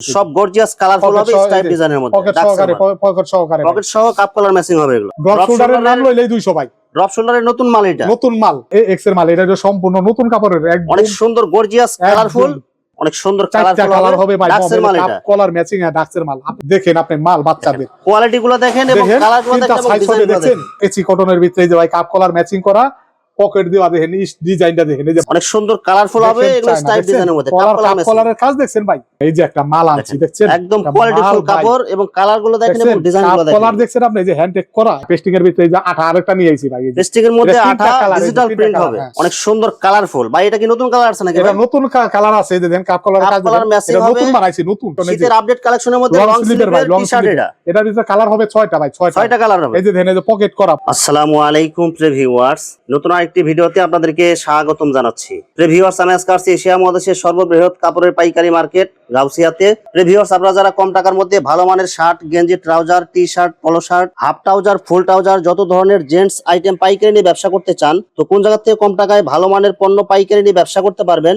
সব gorgeous colourful হবে সহ স্টাইপ ডিজাইনের মধ্যে। পকেট সহকারে পকেট সহকারে। পকেট সহ কাপ কালার ম্যাচিং হবে এগুলো। ড্রপ শোল্ডারের নাম লইলেই দুইশো ভাই। ড্রপ শোল্ডারের নতুন মাল এটা। নতুন মাল। এই এক্সের মাল। এটা সম্পূর্ণ নতুন কাপড়ের একদম অনেক সুন্দর গর্জিয়াস কালারফুল অনেক সুন্দর চারটা কালার হবে। ভাই ডাক্সের মাল এটা। কলার ম্যাচিং আর ডাক্সের মাল। আপনি দেখেন আপনি মাল বাচ্চাদের। কোয়ালিটি গুলো দেখেন এবং কালারগুলো দেখেন এবং ডিজাইন দেখেন। এসি কটনের ভিতরে যে ভাই কাপ কলার ম্যাচিং করা পকেট দেওয়া দেখেন ডিজাইনটা দেখেন এই যে অনেক সুন্দর কালারফুল হবে এগুলো স্টাইপ ডিজাইনের মধ্যে। কাপ কলারের কাজ দেখছেন ভাই? এই যে একটা মাল আনছি দেখছেন? একদম কোয়ালিটিফুল কাপড় এবং কালারগুলো দেখেন এবং ডিজাইনগুলো কলার দেখেন। দেখছেন আপনি? যে হ্যান্ড টেক করা পেস্টিং এর ভিতরে যে আঠা আরেকটা নিয়ে আইছি ভাই এই যে। পেস্টিকের মধ্যে আঠা ডিজিটাল প্রিন্ট হবে। হ্যাঁ। অনেক সুন্দর কালারফুল ভাই এটা কি নতুন কালার আছে নাকি এটা নতুন কালার আছে এই যে দেখেন কাপ কলার কাজ এটা নতুন বানাইছি নতুন শীতের আপডেট কালেকশনের মধ্যে লং এর স্লিভের ভাই, long টি-শার্ট এটা। এটার ভিতরে কালার হবে ছয়টা ভাই ছয়টা। ছয়টা কালার হবে। এই যে দেখেন এই যে পকেট করা। আসসালামু আলাইকুম প্রিভিউয়ার্স নতুন আরেকটি ভিডিওতে আপনাদেরকে স্বাগতম জানাচ্ছি। প্রিভিউয়ার্স আমি আজকে আসছি এশিয়া মহাদেশের সর্ববৃহৎ কাপড়ের পাইকারি মার্কেট গাউসিয়াতে প্রিভিউয়ার্স আপনারা যারা কম টাকার মধ্যে ভালো মানের শার্ট, গেঞ্জি, trouser T shirt polo shirt half trouser full trouser যত ধরনের জেন্টস আইটেম পাইকারি নিয়ে ব্যবসা করতে চান, তো কোন জায়গা থেকে কম টাকায় ভালো মানের পণ্য, পাইকারি নিয়ে ব্যবসা করতে পারবেন?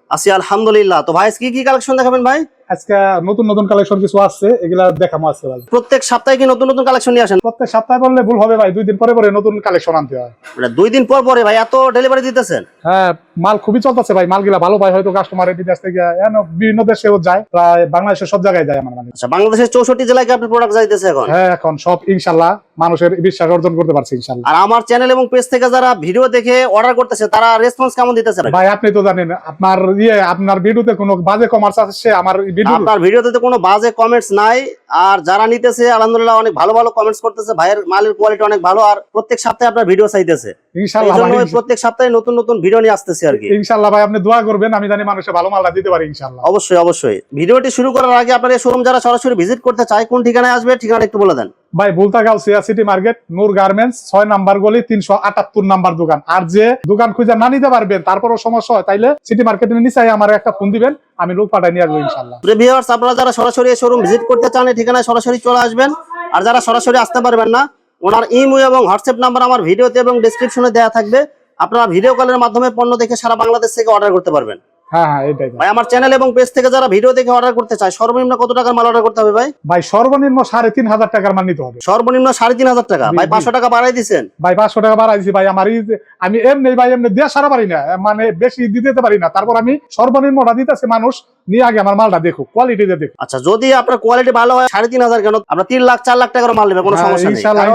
আছি আলহামদুলিল্লাহ। তো ভাই কি কি কালেকশন দেখাবেন ভাই? আজকে নতুন নতুন কালেকশন কিছু আসছে এগুলা দেখামো আজকে ভাই। প্রত্যেক সপ্তাহে কি নতুন নতুন কালেকশন নিয়ে আসেন? প্রত্যেক সপ্তাহে বললে ভুল হবে ভাই দুই দিন পরে পরে নতুন কালেকশন আনতে হয়। মানে দুই দিন পর পরে ভাই এত ডেলিভারি দিতেছেন? হ্যাঁ মাল খুবই চলতেছে ভাই মালগুলা ভালো ভাই হয়তো কাস্টমার বিদেশ থেকে বিভিন্ন দেশেও যায় প্রায় বাংলাদেশের সব জায়গায় যায় আমার মানে। আচ্ছা বাংলাদেশের চৌষট্টি জেলায় কি আপনার প্রোডাক্ট যাইতেছে এখন? হ্যাঁ এখন সব ইনশাল্লাহ মানুষের বিশ্বাস অর্জন করতে পারছি ইনশাল্লাহ আর আমার চ্যানেল এবং পেজ থেকে যারা ভিডিও দেখে অর্ডার করতেছে তারা রেসপন্স কেমন দিতেছে? ভাই আপনি তো জানেন আপনার ইয়ে আপনার ভিডিওতে কোনো বাজে কমার্স আসছে আমার ভিডিও আপনার ভিডিওতে তো কোনো বাজে কমেন্টস নাই। আর যারা নিতেছে আলহামদুলিল্লাহ অনেক ভালো ভালো কমেন্টস করতেছে। ভাইয়ের মালের কোয়ালিটি অনেক ভালো আর প্রত্যেক সপ্তাহে আপনার ভিডিও চাইতেছে। ওই প্রত্যেক সপ্তাহে নতুন নতুন ভিডিও নিয়ে আসতেছে আর কি। ইনশাল্লাহ ভাই আপনি দোয়া করবেন আমি জানি মানুষের ভালো মালটা দিতে পারি ইনশাল্লাহ। অবশ্যই অবশ্যই। ভিডিওটি শুরু করার আগে আপনার শোরুম যারা সরাসরি ভিজিট করতে চায় কোন ঠিকানায় আসবে ঠিকানা একটু বলে দেন। ভাই Bultagaon Siya city market, Noor garments, ছয় নাম্বার গলি, তিনশো আটাত্তর নাম্বার দোকান। আর যে দোকান খুঁজে না নিতে পারবেন, তারপরও সমস্যা হয়, তাইলে সিটি মার্কেটের নিচে আমার একটা ফোন দিবেন, আমি লোক পাঠাই নিয়ে আসব ইনশাল্লাহ। আপনারা যারা সরাসরি শোরুম ভিজিট করতে চান, এই ঠিকানায় সরাসরি চলে আসবেন। আর যারা সরাসরি আসতে পারবেন না, ওনার ইমো এবং হোয়াটসঅ্যাপ নাম্বার আমার ভিডিওতে এবং ডেসক্রিপশনে দেওয়া থাকবে। আপনারা ভিডিও কলের মাধ্যমে পণ্য দেখে সারা বাংলাদেশ থেকে অর্ডার করতে পারবেন। হ্যাঁ হ্যাঁ এটাই ভাই। ভাই আমার চ্যানেল এবং পেজ থেকে যারা ভিডিও দেখে অর্ডার করতে চায় সর্বনিম্ন কত টাকার মাল অর্ডার করতে হবে ভাই? ভাই সর্বনিম্ন সাড়ে তিন হাজার টাকার মান নিতে হবে। সর্বনিম্ন সাড়ে তিন হাজার টাকা। ভাই পাঁচশো টাকা বাড়াই দিচ্ছেন ভাই পাঁচশো টাকা বাড়াইছি ভাই আমার আমি এমনি ভাই এমনি দেওয়া সারা পারি না। মানে বেশি দিতে পারি না। তারপর আমি সর্বনিম্নটা দিতেছে মানুষ নিয়ে আগে আমার মালটা দেখো কোয়ালিটিতে দেখো আচ্ছা যদি আপনার কোয়ালিটি ভালো হয় সাড়ে তিন হাজার কেন? আপনার তিন লাখ চার লাখ টাকার মাল নেবে কোনো হ্যাঁ, সমস্যা নেই।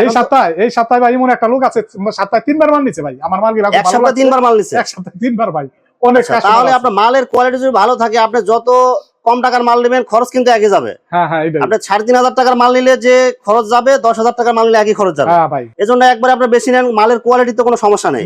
এই সপ্তাহে এই সপ্তাহে ভাই এমন একটা লোক আছে সপ্তাহে তিনবার মাল নিচ্ছে ভাই। আমার মাল এক সপ্তাহে তিনবার মাল নিচ্ছে এক সপ্তাহে তিনবার ভাই। অনেক আচ্ছা, তাহলে আপনার মালের কোয়ালিটি যদি ভালো থাকে আপনি যত কম টাকার মাল নেবেন খরচ কিন্তু একই যাবে। হ্যাঁ হ্যাঁ আপনি সাড়ে তিন হাজার টাকার মাল নিলে যে খরচ যাবে দশ হাজার টাকার মাল নিলে একই খরচ যাবে। এই জন্য এজন্য একবার আপনার বেশি নেন মালের কোয়ালিটিতে কোনো সমস্যা নেই।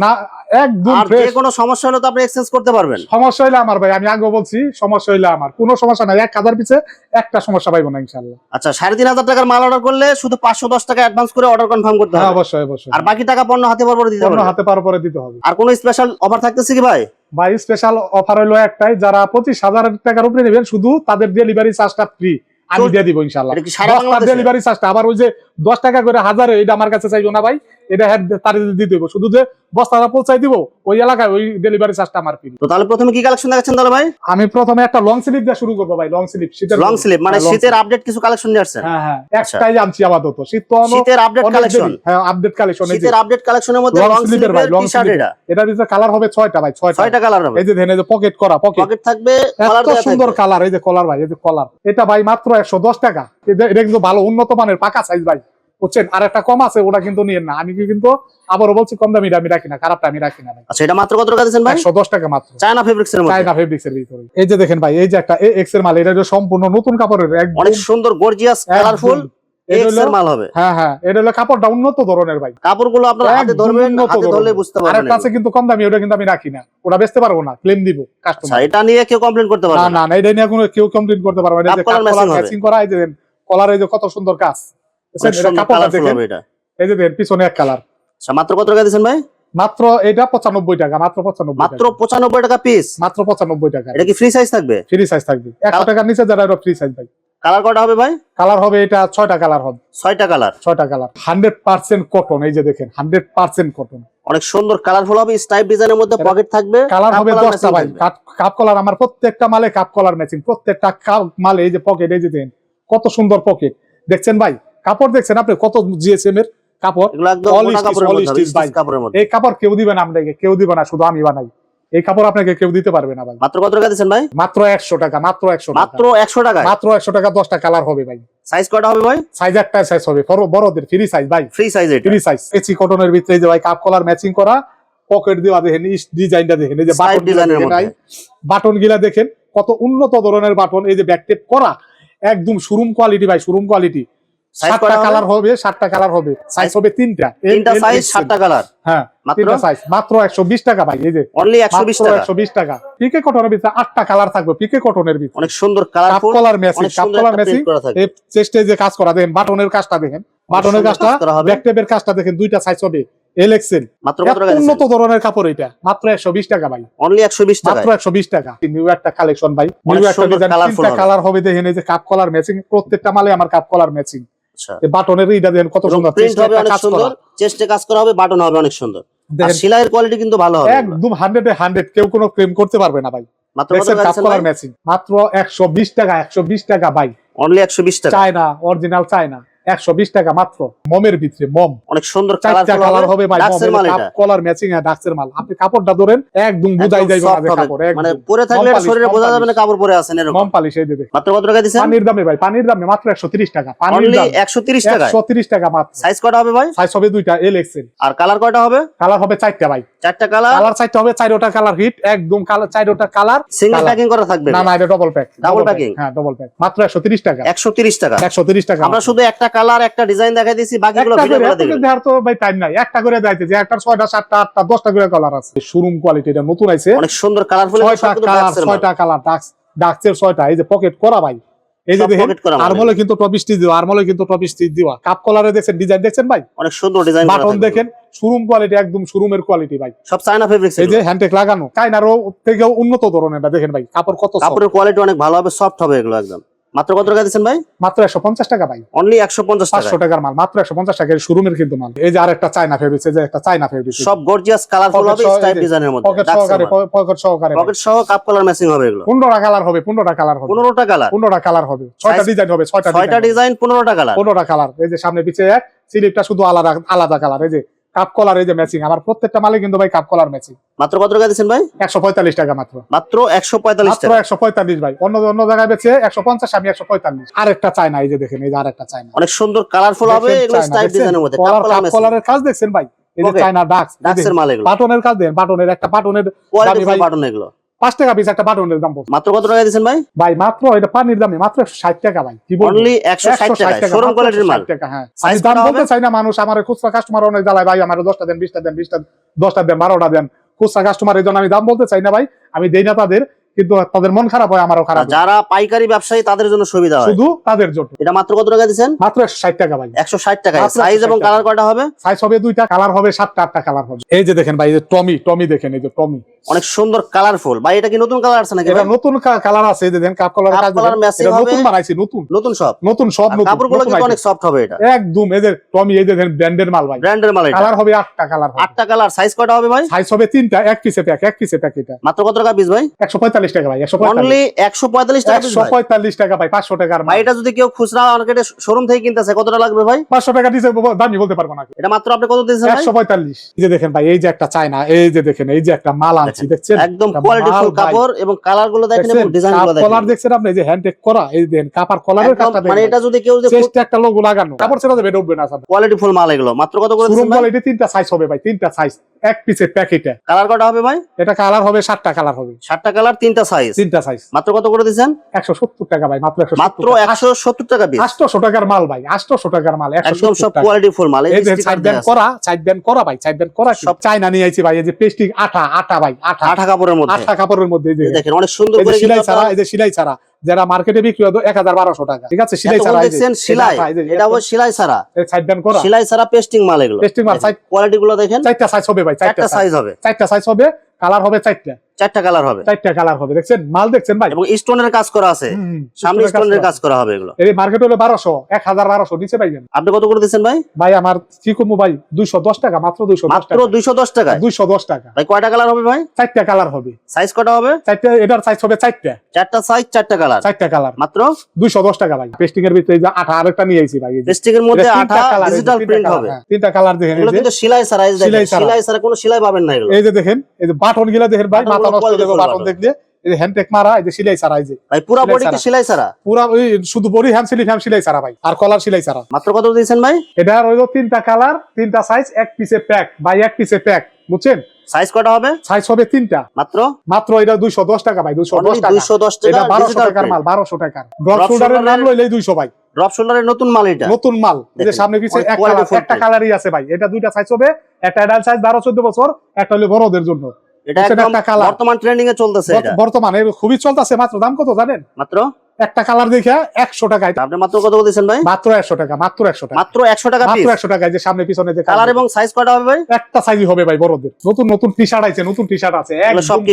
একদম আর যে কোনো সমস্যা হলে তো আপনি এক্সচেঞ্জ করতে পারবেন। সমস্যা হইলে আমার ভাই আমি আগে বলছি সমস্যা হইলে আমার। কোনো সমস্যা নাই এক হাজার পিছে একটা সমস্যা পাইবো না ইনশাল্লাহ আচ্ছা সাড়ে তিন হাজার টাকার মাল অর্ডার করলে শুধু পাঁচশো দশ টাকা অ্যাডভান্স করে অর্ডার কনফার্ম করতে হ্যাঁ হবে। অবশ্যই অবশ্যই। আর বাকি টাকা পণ্য হাতে পর পরে দিতে পণ্য হবে। হাতে পার পরে দিতে হবে। আর কোনো স্পেশাল অফার থাকতেছে কি ভাই? ভাই স্পেশাল অফার হইল একটাই যারা পঁচিশ হাজার টাকার উপরে নেবেন শুধু তাদের ডেলিভারি চার্জটা ফ্রি আমি দিয়ে দিব ইনশাল্লাহ এটা কি সারা দশটার ডেলিভারি চার্জটা আবার ওই যে দশ টাকা করে হাজারে এটা আমার কাছে চাইব না ভাই। এটা হ্যাঁ তার দিব শুধু যে বস্তাটা পৌঁছাই দিব ওই এলাকায় ওই ডেলিভারি চার্জটা আমার ফ্রি তো তাহলে প্রথমে কি কালেকশন দেখাচ্ছেন তাহলে ভাই? আমি প্রথমে একটা লং স্লিপ দিয়ে শুরু করব ভাই লং স্লিপ শীতের লং স্লিপ মানে হ্যাঁ, শীতের আপডেট কিছু কালেকশন নিয়ে আসছেন? হ্যাঁ হ্যাঁ একটাই আনছি আপাতত। শীত তো শীতের আপডেট কালেকশন হ্যাঁ আপডেট কালেকশন শীতের আপডেট কালেকশনের মধ্যে লং ভাই, long টি-শার্ট এটা। এটার ভিতরে কালার হবে ছয়টা ভাই ছয়টা। ছয়টা কালার হবে। এই যে দেখেন এই যে পকেট করা পকেট পকেট থাকবে কালার এত সুন্দর কালার এই যে কলার ভাই এই যে কলার এটা ভাই মাত্র একশো দশ টাকা। এটা এটা কিন্তু ভালো উন্নত মানের পাকা সাইজ ভাই। বুঝছেন? আর একটা কম আছে ওটা কিন্তু নিয়েন না। আমি কিন্তু আবারও বলছি কম দামি আমি রাখি না খারাপটা আমি রাখি না আচ্ছা এটা মাত্র কত টাকা ভাই? একশো দশ টাকা মাত্র। চায়না ফেব্রিক্স এর চাইনা ফেব্রিক্স এর ভিতরে। এই যে দেখেন ভাই এই যে একটা এক্সের মাল এটা হলো সম্পূর্ণ নতুন কাপড়ের একদম অনেক সুন্দর গর্জিয়াস কালারফুল হ্যাঁ দামি ওটা কিন্তু আমি রাখি না। ওটা বেচতে পারব না ক্লেম দিব আচ্ছা এটা নিয়ে কেউ কমপ্লেন করতে না পারবে না এটা নিয়ে কেউ কমপ্লেন করতে পারবে না। কলার কলার এই যে কত সুন্দর কাজ। এই যে পিছনে এক কালার আচ্ছা মাত্র কত টাকা দিচ্ছেন ভাই? মাত্র এটা পঁচানব্বই টাকা মাত্র পঁচানব্বই মাত্র পঁচানব্বই টাকা পিস মাত্র পঁচানব্বই টাকা। এটা কি ফ্রি সাইজ থাকবে? ফ্রি সাইজ থাকবে। একশো টাকার নিচে যারা ফ্রি সাইজ ভাই। কালার কটা হবে ভাই? কালার হবে এটা ছয়টা কালার হবে। ছয়টা কালার ছয়টা কালার হান্ড্রেড পার্সেন্ট কটন এই যে দেখেন হান্ড্রেড পার্সেন্ট কটন অনেক সুন্দর কালারফুল হবে স্টাইপ ডিজাইনের মধ্যে পকেট থাকবে কালার হবে কাপ দশটা ভাই। কাপ- কাপ কলার আমার প্রত্যেকটা মালে কাপ কলার ম্যাচিং প্রত্যেকটা কাপ মালে এই যে পকেট এই যে দেন কত সুন্দর পকেট দেখছেন ভাই? কাপড় দেখছেন আপনি কত জিএসএম এর কাপড়? এই কাপড় কেউ দিবে না আপনাকে কেউ দিবে না শুধু আমি বানাই। এই কাপড় আপনাকে কেউ দিতে পারবে না ভাই। মাত্র কত টাকা দিচ্ছেন ভাই? মাত্র একশো টাকা মাত্র একশো মাত্র একশো টাকা মাত্র একশো টাকা দশটা কালার হবে ভাই। সাইজ কটা হবে ভাই? সাইজ একটা সাইজ হবে বড়দের ফ্রি সাইজ ভাই। ফ্রি সাইজ ফ্রি সাইজ এসি কটনের ভিতরে এই যে ভাই কাপ কলার ম্যাচিং করা পকেট দেওয়া দেখেন ডিজাইনটা দেখেন এই যে বাটন বাটন গিলা দেখেন কত উন্নত ধরনের বাটন এই যে ব্যাকটেপ করা একদম শোরুম কোয়ালিটি ভাই শোরুম কোয়ালিটি সাতটা কালার হবে? সাতটা কালার হবে। সাইজ হবে তিনটা। তিনটা সাইজ সাতটা কালার হ্যাঁ মাত্র? সাইজ মাত্র একশো বিশ টাকা ভাই এই যে। অনলি একশো বিশ মাত্র টাকা? একশো বিশ টাকা। পিকে কটনের ভিতরে আটটা কালার থাকবে পিকে কটনের ভিতরে। অনেক সুন্দর কালারফুল কলার কলার এই চেস্টে যে কাজ করা দেখেন বাটনের কাজটা দেখেন। বাটনের কাজটা কাজটা দেখেন দুইটা সাইজ হবে। এল এক্সেল মাত্র উন্নত ধরনের কাপড় এটা। মাত্র একশো বিশ টাকা ভাই। অনলি টাকা মাত্র একশো বিশ টাকা। নিউ একটা কালেকশন ভাই। নিউ একটা ডিজাইন তিনটা কালার হবে। দেখেন এই যে কাপ কলার ম্যাচিং প্রত্যেকটা মালে আমার কাপ কলার ম্যাচিং বাটনের এইটা দেখেন কত সুন্দর প্রিন্ট চেষ্টা হবে অনেক কাজ সুন্দর চেস্টে কাজ করা হবে বাটন হবে অনেক সুন্দর। আর সেলাইয়ের কোয়ালিটি কিন্তু ভালো হবে। একদম হান্ড্রেড এ হান্ড্রেড কেউ কোনো ক্লেম করতে পারবে না ভাই। মাত্র টাকা কলার ম্যাচিং মাত্র একশো বিশ টাকা একশো বিশ টাকা ভাই। অনলি একশো বিশ টাকা। China original China. একশো বিশ টাকা মাত্র। মমের ভিতরে মম। অনেক সুন্দর চারটা কালার হবে ভাই কলার ম্যাচিং হ্যাঁ ডাক্সের মাল। আপনি কাপড়টা ধরেন একদম বুঝাই যাইবে না। কাপড় মানে পরে থাকলে শরীরে বোঝা যাবে না কাপড় পরে আছেন এরকম। কম পালিশ এই যে মাত্র কত টাকা দিচ্ছেন? পানির দামে ভাই পানির দামে মাত্র একশো তিরিশ টাকা পানির দাম। একশো তিরিশ টাকা একশো তিরিশ টাকা মাত্র। সাইজ কটা হবে ভাই? সাইজ হবে দুইটা এল এক্সেল আর কালার কয়টা হবে? কালার হবে চারটা ভাই। চারটা কালার কালার চারটা হবে চারোটা কালার হিট একদম কালার চারোটা কালার সিঙ্গেল প্যাকিং করা থাকবে? না না এটা ডবল প্যাক Double packing? হ্যাঁ ডবল প্যাক মাত্র একশো তিরিশ টাকা। একশো তিরিশ টাকা। একশো তিরিশ টাকা আমরা শুধু একটা কালার একটা ডিজাইন দেখাই দিয়েছি বাকিগুলো ভিডিও করে করে এত তো ভাই টাইম নাই। একটা করে দেখাইতে যে একটা ছয়টা সাতটা আটটা দশটা করে কালার আছে। শোরুম কোয়ালিটি এটা নতুন আইছে। অনেক সুন্দর কালারফুল ছয়টা কালার ছয়টা কালার ডাক্স ডাক্সের ছয়টা। এই যে পকেট করা ভাই। এই যে দেখেন। আরমলে কিন্তু টপ স্টিচ দেওয়া আরমলে কিন্তু টপ স্টিচ দেওয়া কাপ কলারে দেখছেন ডিজাইন দেখছেন ভাই? অনেক সুন্দর ডিজাইন বাটন দেখেন শোরুম কোয়ালিটি একদম শোরুমের কোয়ালিটি ভাই। সব চায়না ফেব্রিক্স এই যে হ্যান্ডটেক লাগানো চাইনারও থেকেও উন্নত ধরনের এটা দেখেন ভাই কাপড় কত। কাপড়ের কোয়ালিটি অনেক ভালো হবে সফট হবে এগুলো একদম। মাত্র কত টাকা দিচ্ছেন ভাই? মাত্র একশো পঞ্চাশ টাকা ভাই। অনলি একশো পঞ্চাশ টাকা পাঁচশো টাকার মাল মাত্র একশো পঞ্চাশ টাকার শোরুমের কিন্তু মাল। এই যে আরেকটা চাইনা ফেব্রিক্স এই যে একটা ফেব্রিক্স সব গর্জিয়াস কালারফুল হবে স্টাইপ ডিজাইনের মধ্যে। পকেট সহকারে পকেট সহকারে পকেট সহ কাপ কালার ম্যাচিং হবে এগুলো। কালার হবে পনেরোটা কালার হবে। পনেরোটা কালার পনেরোটা কালার হবে। ছয়টা Size- ডিজাইন হবে ছয়টা ছয়টা ডিজাইন ডিজাইন পনেরোটা কালার পনেরোটা কালার এই যে সামনে পিছিয়ে এক স্লিপটা শুধু আলাদা আলাদা কালার এই যে কাপ কলার এই যে ম্যাচিং আমার প্রত্যেকটা মালে কিন্তু ভাই কাপ কলার ম্যাচিং মাত্র কত টাকা দিচ্ছেন ভাই? একশো পঁয়তাল্লিশ টাকা মাত্র। মাত্র একশো পঁয়তাল্লিশ মাত্র একশো পঁয়তাল্লিশ ভাই। অন্য অন্য জায়গায় বেছে একশো পঞ্চাশ আমি একশো পঁয়তাল্লিশ। চাই না এই যে দেখেন এই যে আরেকটা চায়না। অনেক সুন্দর কালারফুল হবে কাপ কলার কাপ কলারের কাজ দেখছেন ভাই? এই যে চাইনা ডাক্স ডাক্সের মাল এগুলো। বাটনের কাজ দেন বাটনের একটা বাটনের বাটন এগুলো। পাঁচ টাকা পিস একটা বাটনের দাম পড়ছে। মাত্র কত টাকা দিচ্ছেন ভাই? ভাই মাত্র এটা পানির দামে মাত্র একশো ষাট টাকা ভাই। অনলি একশো ষাট টাকা শোরুম কোয়ালিটির মাল। টাকা, হ্যাঁ। আমি দাম বলতে চাই না মানুষ আমার খুচরা কাস্টমার অনেক জ্বালায় ভাই আমার দশটা দেন বিশটা দেন বিশটা দশটা দেন বারোটা দেন খুচরা কাস্টমার এই জন্য আমি দাম বলতে চাই না ভাই। আমি দেই না তাদের। কিন্তু তাদের মন খারাপ হয় আমারও খারাপ যারা পাইকারি ব্যবসায়ী তাদের জন্য সুবিধা হয়। শুধু তাদের জন্য। এটা মাত্র কত টাকা দিচ্ছেন মাত্র একশো ষাট টাকা ভাই। একশো ষাট টাকা। সাইজ এবং কালার কয়টা হবে? সাইজ হবে দুইটা কালার হবে সাতটা আটটা কালার হবে। এই যে দেখেন ভাই এই যে টমি টমি দেখেন এই যে টমি। অনেক সুন্দর কালারফুল ভাই এটা কি নতুন কালার আছে নাকি এটা নতুন কালার আছে এই যে দেখেন কাপ কালার কাজ colour দেখেন। হবে। নতুন বানাইছি নতুন। নতুন সব নতুন সব নতুন। কাপড়গুলো কিন্তু অনেক সফট হবে এটা। একদম এই যে টমি এই যে দেখেন ব্র্যান্ডের মাল ভাই। ব্র্যান্ডের মাল এটা। কালার হবে আটটা কালার হবে। আটটা কালার সাইজ কয়টা হবে ভাই? সাইজ হবে তিনটা এক পিসে প্যাক এক পিসে প্যাক এটা। মাত্র কত টাকা পিস ভাই? একশো পঁয়তাল্লিশ টাকা ভাই একশো অনলি একশো পঁয়তাল্লিশ টাকা একশো পঁয়তাল্লিশ টাকা ভাই পাঁচশো টাকার ভাই এটা যদি কেউ খুচরা মার্কেটে শোরুম থেকে কিনতেছে কতটা লাগবে ভাই? পাঁচশো টাকা দিছে দামি বলতে পারব না। এটা মাত্র আপনি কত দিয়েছেন ভাই? একশো পঁয়তাল্লিশ। এই যে দেখেন ভাই এই যে একটা চায়না এই যে দেখেন এই যে একটা মাল আনছি দেখছেন? একদম একটা কোয়ালিটি ফুল কাপড় এবং কালারগুলো দেখেন এবং ডিজাইনগুলো দেখেন। কলার দেখছেন আপনি? এই যে হ্যান্ড করা এই দেখেন কাপার কলারের কাজটা মানে এটা যদি কেউ চেস্টে একটা লোগো লাগানো। কাপড় ছেড়ে দেবে ডুববে না সাথে কোয়ালিটি ফুল মাল এগুলো মাত্র কত করে শোরুম কোয়ালিটি তিনটা সাইজ হবে ভাই তিনটা সাইজ এক পিসের প্যাকেটে কালার কটা হবে ভাই? এটা কালার হবে সাতটা কালার হবে। সাতটা কালার তিনটা সাইজ তিনটা সাইজ মাত্র কত করে দিচ্ছেন? একশো সত্তর টাকা ভাই মাত্র মাত্র একশো সত্তর টাকা পিস টাকার মাল ভাই আটশো টাকার মাল একশো সব কোয়ালিটি ফুল মাল এই যে sticker সাইড ব্যান্ড করা সাইড ব্যান্ড করা ভাই সাইড ব্যান্ড করা সব চাইনা নিয়ে আইছি ভাই এই যে পেস্টিং আটা আটা ভাই আটা আঠা কাপড়ের মধ্যে। আটা কাপড়ের মধ্যে দেখেন অনেক সুন্দর করে সিলাই ছাড়া এই যে সিলাই ছাড়া। যারা মার্কেটে বিক্রি হতো এক হাজার বারোশো টাকা। ঠিক আছে? সিলাই ছাড়া সিলাই দেখছেন সেলাই। এটা ছাড়া। এই side করা। সেলাই ছাড়া পেস্টিং মাল এগুলো। পেস্টিং মাল, কোয়ালিটি গুলো দেখেন। চারটা সাইজ হবে ভাই চারটা সাইজ হবে। চারটা সাইজ হবে কালার হবে চারটা। চারটা কালার হবে। চারটা কালার হবে। দেখছেন? মাল দেখছেন ভাই? এবং স্টোনের কাজ করা আছে। সামনে স্টোনের কাজ করা হবে এগুলো। এই মার্কেট হলো বারোশো এক হাজার বারোশো নিচে পাইবেন। আপনি কত করে দিচ্ছেন ভাই? ভাই আমার কি ভাই দুইশো দশ টাকা মাত্র দুইশো দশ মাত্র টাকা। দুইশো দশ টাকায়? দুইশো দশ টাকা। ভাই কয়টা কালার হবে ভাই? চারটা কালার হবে। সাইজ কটা হবে? চারটা এটার সাইজ হবে চারটা। চারটা সাইজ চারটা কালার চারটা কালার মাত্র? দুইশো দশ টাকা ভাই। পেস্টিং এর ভিতরে যে আঠা আরেকটা নিয়ে আইছি ভাই পেস্টিং এর মধ্যে আঠা ডিজিটাল প্রিন্ট হবে। হ্যাঁ, তিনটা কালার দেখেন এই এগুলো যে। কিন্তু সেলাই দেখেন, সেলাই ছাড়া। কোনো সেলাই পাবেন না এগুলো। এই যে দেখেন এই যে বাটনগুলা দেখেন ভাই মাথা নষ্ট quality দেবে বাটন দেখলে এই হ্যান্ড টেক মারা এই যে সিলাই ছাড়া এই যে ভাই পুরো বডি কি সেলাই ছাড়া? পুরা ওই শুধু বডি হ্যান্ড সিলিপ হ্যান্ড সিলাই ছাড়া ভাই আর কলার সিলাই ছাড়া। মাত্র কত দিয়েছেন ভাই? এটা রইল তিনটা কালার তিনটা সাইজ এক পিসে প্যাক ভাই এক পিসে প্যাক বুঝছেন? সাইজ কটা হবে? সাইজ হবে তিনটা। মাত্র? মাত্র এটা দুইশো দশ টাকা ভাই দুইশো দশ টাকা। দুইশো দশ টাকা বারোশো টাকার মাল বারোশো টাকার। ড্রপ শোল্ডারের নাম এর- লইলেই দুইশো ভাই। ড্রপ শোল্ডারের নতুন মাল এটা? নতুন মাল। যে সামনে পিছে একটা কালারই আছে ভাই। এটা দুইটা সাইজ হবে একটা অ্যাডাল্ট সাইজ বারো চোদ্দ বছর একটা হলো বড়দের জন্য। এটা একদম একটা বর্তমান ট্রেন্ডিং এ চলতেছে এটা। বর্তমানে খুবই চলতেছে মাত্র দাম কত জানেন? মাত্র? একটা কালার দেখে একশো টাকায়। আপনি মাত্র কত দিয়েছেন ভাই? মাত্র একশো টাকা মাত্র একশো টাকা। মাত্র একশো টাকা মাত্র একশো যে সামনে পিছনে যে কালার এবং সাইজ কটা হবে ভাই? একটা সাইজই হবে ভাই বড়দের। নতুন নতুন টি শার্ট আছে নতুন টি শার্ট আছে সব কি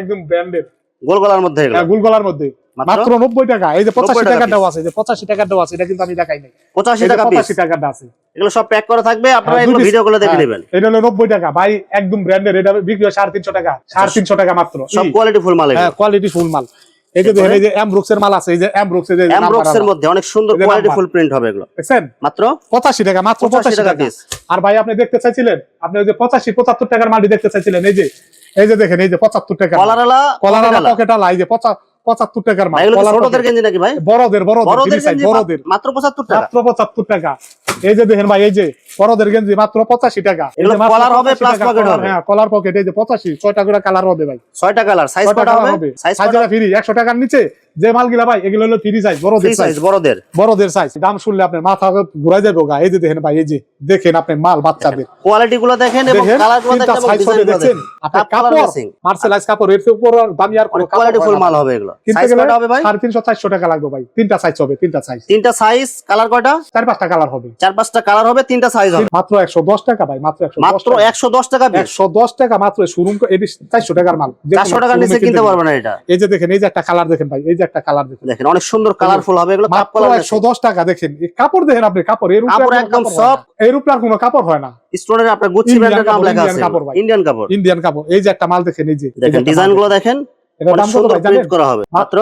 একদম ব্র্যান্ডেড গোল গলার মধ্যে এগুলো? গুলগলার মধ্যে। মাত্র নব্বই টাকা এই যে পঁচাশি টাকা টাকাটাও আছে যে পঁচাশি টাকাটাও আছে এটা কিন্তু আমি দেখাই নাই পঁচাশি টাকা পিস পঁচাশি টাকাটা আছে এগুলো সব প্যাক করা থাকবে আপনারা হ্যাঁ, এগুলো দুই piece- ভিডিও করে দেখে হ্যাঁ, নেবেন এটা হলো নব্বই টাকা ভাই একদম ব্র্যান্ডেড এটা বিক্রি হয় সাড়ে তিনশো টাকা সাড়ে তিনশো টাকা মাত্র সব কোয়ালিটি ফুল মাল হ্যাঁ কোয়ালিটি ফুল মাল এই যে দেখেন এই যে এমব্রুক্স এর মাল আছে এই যে এমব্রুক্স এর যে এমব্রক্স এর মধ্যে অনেক সুন্দর কোয়ালিটি ফুল প্রিন্ট হবে এগুলো দেখছেন মাত্র পঁচাশি টাকা মাত্র 85 পঁচাশি টাকা টাকা piece। আর ভাই আপনি দেখতে চাইছিলেন আপনি ওই যে পঁচাশি পঁচাত্তর টাকার মালটি দেখতে চাইছিলেন এই যে এই যে দেখেন এই যে পঁচাত্তর টাকা কলারালা কলার কলারালা পকেট আলা এই যে পঁচা- পঁচাত্তর টাকার মাল ছোটদের গেঞ্জি নাকি ভাই? বড়দের বড়দের বড়দের মাত্র পঁচাত্তর টাকা? মাত্র পঁচাত্তর টাকা। এই যে দেখেন ভাই এই যে বড়দের গেঞ্জি মাত্র পঁচাশি টাকা। কলার হবে, 85 plus টাকা pocket কলার, হবে। হ্যাঁ কলার পকেট এই যে পঁচাশি ছয়টা করে কালার হবে ভাই। ছয়টা কালার সাইজ কটা হবে? সাইজ ফ্রি একশো টাকার নিচে যে মালগুলা ভাই এগুলো হলো ফ্রি সাইজ বড়দের সাইজ বড়দের। বড়দের সাইজ দাম শুনলে আপনার মাথা ঘুরাই যাবে গা। এই যে দেখেন ভাই এই যে দেখেন আপনি মাল বাচ্চাদের। কোয়ালিটি গুলো দেখেন এবং কালারগুলো দেখেন সাইজ দেখছেন দেখেন। আপনার কাপড় মার্সেলাইজ কাপড় এর উপর আর দামি আর কোনো কোয়ালিটি ফুল মাল হবে এগুলো। সাইজ কটা হবে ভাই? সাড়ে তিনশো চারশো টাকা লাগবে ভাই। তিনটা সাইজ হবে তিনটা সাইজ তিনটা সাইজ কালার কয়টা চার পাঁচটা কালার হবে। চার পাঁচটা কালার হবে তিনটা সাইজ হবে। মাত্র একশো দশ টাকা ভাই মাত্র একশো মাত্র একশো দশ টাকা পিস একশো দশ টাকা মাত্র শোরুম এটি চারশো টাকার মাল। যে চারশো কোনো টাকার নিচে কিনতে। পারবে না এটা। এই যে দেখেন এই যে একটা কালার দেখেন ভাই এই যে একটা কালার দেখেন। দেখেন অনেক সুন্দর কালারফুল হবে এগুলো কাপ কালার একশো দশ টাকা দেখেন কাপড় দেখেন আপনি কাপড় এর উপরে একদম না। এর উপরে কোনো কাপড় হয় না। স্টোনের আপনার গুচ্ছি ব্র্যান্ডের নাম লেখা আছে। ইন্ডিয়ান কাপড়। ইন্ডিয়ান কাপড় এই যে একটা মাল দেখেন এই যে দেখেন ডিজাইনগুলো দেখেন এটা দাম কত সুন্দর ভাই জানেন? করা হবে। মাত্র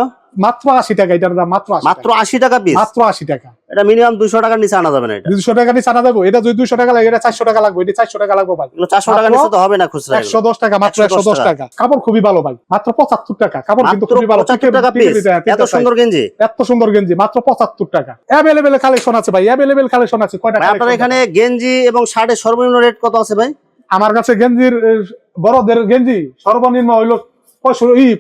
মাত্র আশি টাকা এটার দাম মাত্র মাত্র আশি টাকা পিস মাত্র আশি টাকা। এটা মিনিমাম দুশো টাকার নিচে আনা যাবে না এটা? দুশো টাকা নিয়ে চানা দেবো এটা যদি দুশো টাকা লাগে এটা চারশো টাকা লাগবে এটা চারশো টাকা লাগবে ভাই। চারশো মাত্র নিচে তো হবে না খুচরা একশো দশ টাকা মাত্র একশো দশ টাকা। কাপড় খুবই ভালো ভাই মাত্র পঁচাত্তর টাকা। কাপড় কিন্তু খুবই ভালো। টাকা টিকে এত সুন্দর গেঞ্জি? এত সুন্দর গেঞ্জি মাত্র পঁচাত্তর টাকা। অ্যাভেলেবেল কালেকশন আছে ভাই অ্যাভেলেবেল কালেকশন আছে কয়টা আপনার এখানে গেঞ্জি এবং শার্টের সর্বনিম্ন রেট কত আছে ভাই? আমার কাছে গেঞ্জির বড়দের গেঞ্জি সর্বনিম্ন হইল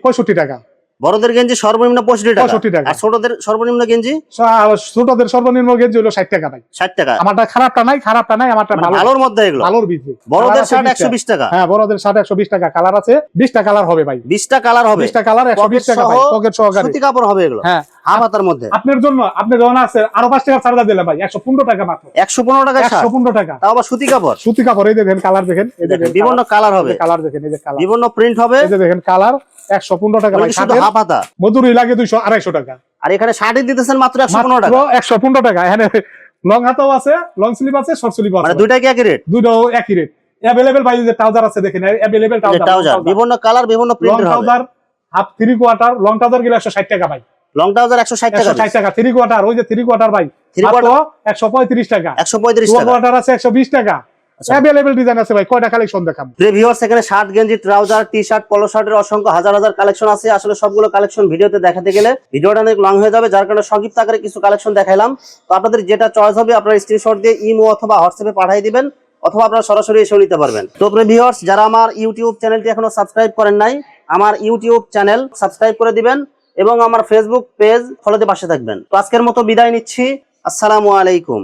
পঁয়ষট্টি টাকা। বড়দের গেঞ্জি সর্বনিম্ন পঁয়ষট্টি টাকা। 65 টাকা। আর ছোটদের সর্বনিম্ন গেঞ্জি? ছোটদের সর্বনিম্ন গেঞ্জি হলো ষাট টাকা ভাই। ষাট টাকা। আমারটা খারাপটা নাই খারাপটা নাই আমারটা মানে ভালোর মধ্যে এগুলো। ভালোর ভিতরে বড়দের শার্ট একশো বিশ টাকা। হ্যাঁ বড়দের শার্ট একশো বিশ টাকা। কালার আছে বিশটা কালার হবে ভাই। বিশটা কালার হবে। বিশটা কালার একশো বিশ টাকা ভাই পকেট সহকারে সুতি কাপড় হবে এগুলো। হ্যাঁ। হাফ হাতার মধ্যে। আপনার জন্য আপনি যখন আছে আরও পাঁচ টাকা ছাড়া দিলে ভাই একশো পনেরো টাকা মাত্র। একশো পনেরো টাকা একশো পনেরো টাকা। তাও আবার সুতি কাপড়? সুতি কাপড় এই দেখেন কালার দেখেন বিভিন্ন কালার হবে। কালার দেখেন এই যে কালার বিভিন্ন প্রিন্ট হবে। এই যে দেখেন কালার একশো পনেরো টাকা হাফ হাতা? মজুরি লাগে দুইশো আড়াইশো টাকা। আর এখানে শার্টে দিতেছেন মাত্র একশো পনেরো টাকা? একশো পনেরো টাকা। এখানে লং হাতাও আছে লং স্লিভ আছে শর্ট স্লিভ মানে আছে। দুইটা কি একই রেট দুটো একই রেট অ্যাভেলেবেল ভাই যে ট্রাউজার আছে দেখেন অ্যাভেলেবেল ট্রাউজার বিভিন্ন কালার বিভিন্ন লং প্রিন্টের হবে। Trouser half three quarter long trouser গেলে একশো ষাট টাকা ভাই। লং ট্রাউজার একশো ষাট টাকা একশো ষাট টাকা থ্রি কোয়ার্টার ওই যে থ্রি কোয়ার্টার ভাই। মাত্র একশো পঁয়ত্রিশ টাকা। একশো পঁয়ত্রিশ টু টাকা। কোয়ার্টার আছে একশো বিশ টাকা। আচ্ছা। অ্যাভেলেবেল ডিজাইন আছে ভাই কয়টা কালেকশন দেখাম ভিউয়ার্স এখানে শার্ট গেঞ্জি ট্রাউজার টি শার্ট পলো শার্টের অসংখ্য হাজার হাজার কালেকশন আছে। আসলে সবগুলো কালেকশন ভিডিওতে দেখাতে গেলে ভিডিওটা অনেক লং হয়ে যাবে যার কারণে সংক্ষিপ্ত আকারে কিছু কালেকশন দেখাইলাম। তো আপনাদের যেটা চয়েস হবে আপনারা স্ক্রিনশট দিয়ে ইমো অথবা হোয়াটসঅ্যাপে পাঠিয়ে দিবেন অথবা আপনারা সরাসরি এসেও নিতে পারবেন। তো ভিউয়ার্স যারা আমার ইউটিউব চ্যানেলটি এখনও সাবস্ক্রাইব করেন নাই আমার ইউটিউব চ্যানেল সাবস্ক্রাইব করে দিবেন এবং আমার ফেসবুক পেজ ফলোতে পাশে থাকবেন। তো আজকের মতো বিদায় নিচ্ছি। আসসালামু আলাইকুম।